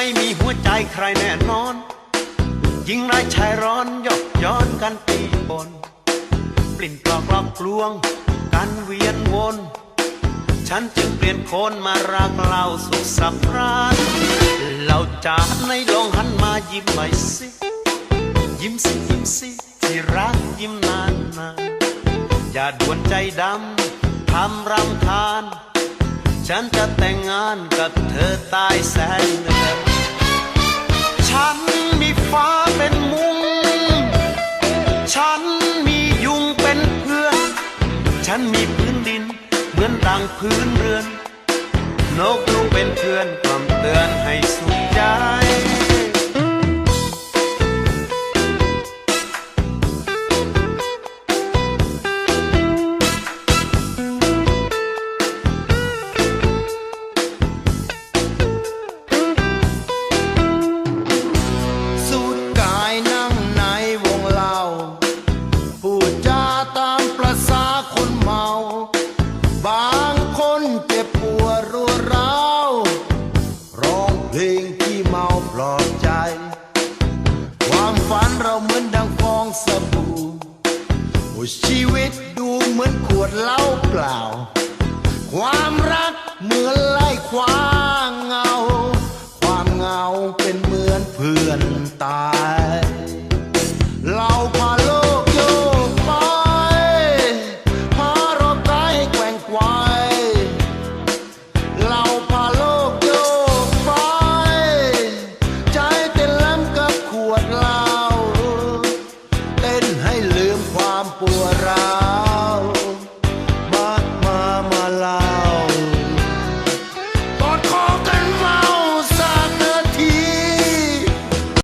ไม่มีหัวใจใครแน่นอนยิงรายชายร้อนยอกย้อนกันตีบน ปลิ่นกลอกลอกกลวง กันเวียนวน ฉันจึงเปลี่ยนคนมารักเราสุขสัพรานเราจากในลองหันมายิ้มหน่อยสิ ยิ้มสิยิ้มสิที่รักยิ้มนานนานอย่าด่วนใจดำทำรำคาญฉันจะแต่งงานกับเธอตายแสนเหนื่อยันมีพื้นดิน เหมือนดังพื้นเรือน นกรู้เป็นเพื่อนความเตือนให้สุขใจ สบู่โอ้ชีวิตดูเหมือนขวดเหล้าเปล่า ความรักเหมือนไล่คว้าเงา ความเหงาเป็นเหมือนเพื่อนตาย